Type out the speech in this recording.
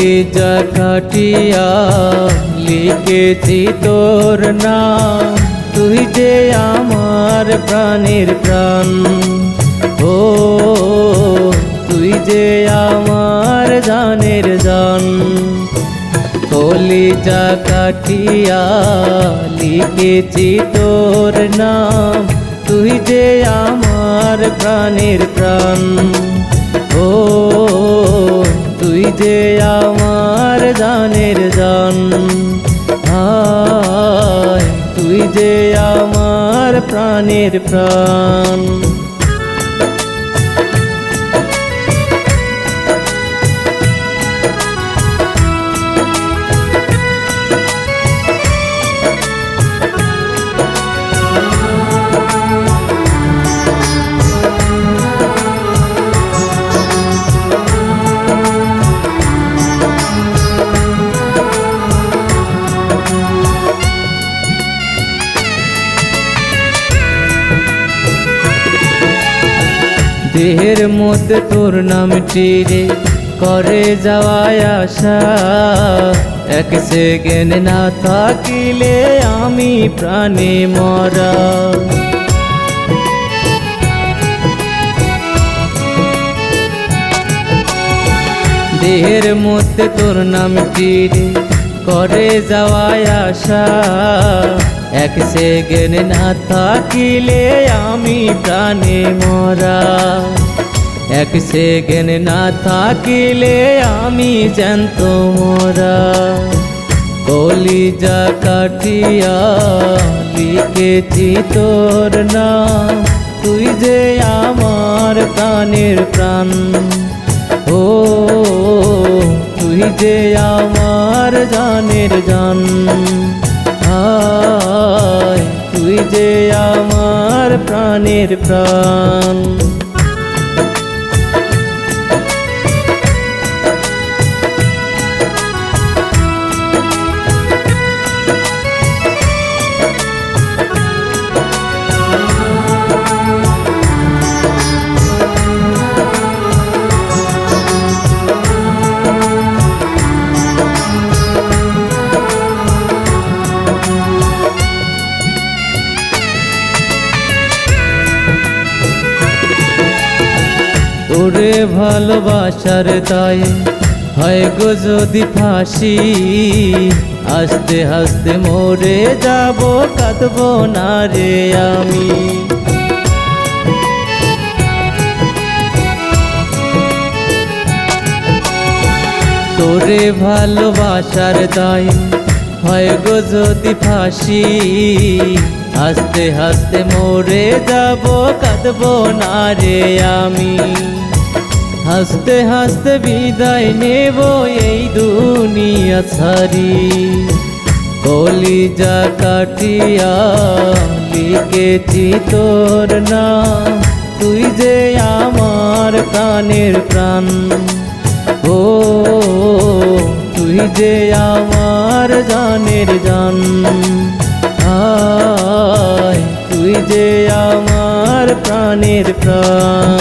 কলিজা কাটিয়া লিখেছি তোর নাম। তুই যে আমার প্রাণের প্রাণ। ও, তুই যে আমার জানের জান। কলিজা কাটিয়া লিখেছি তোর নাম। তুই যে আমার প্রাণের প্রাণ। ও, তুই যে আমার জানের জান। হায় তুই যে আমার প্রাণের প্রাণ। দেহের মধ্যে তোর নাম টিরে, করে যাওয়ায় আশা। এক সেকেন্ড না থাকিলে আমি প্রাণে মরা। দেহের মধ্যে তোর নাম টিরে, করে যাওয়ায় আশা। এক সেকেন্ড না থাকিলে আমি প্রাণে মরা। এক সেকেন্ড না থাকিলে আমি জ্যান্ত মরা। কলিজা কাটিয়া লিখেছি তোর নাম। তুই যে আমার প্রাণের প্রাণ। ও, তুই যে আমার জানের জান। যে আমার প্রাণের প্রাণ। তোরে ভালোবাসার তাই হয় গো যদি ফাঁসি, আস্তে আস্তে মরে যাব, কাঁদবো না রে আমি। তোরে ভালোবাসার তাই হয় গো যদি ফাঁসি হাসতে হাসতে মরে যাব, কাঁদবো না রে আমি। হাসতে হাসতে বিদায় নেব এই দুনিয়া ছাড়ি। কলিজা কাটিয়া লিখেছি তোর নাম। তুই যে আমার প্রাণের প্রাণ। ও, তুই যে আমার জানের জান। আয় প্রাণের প্রাণ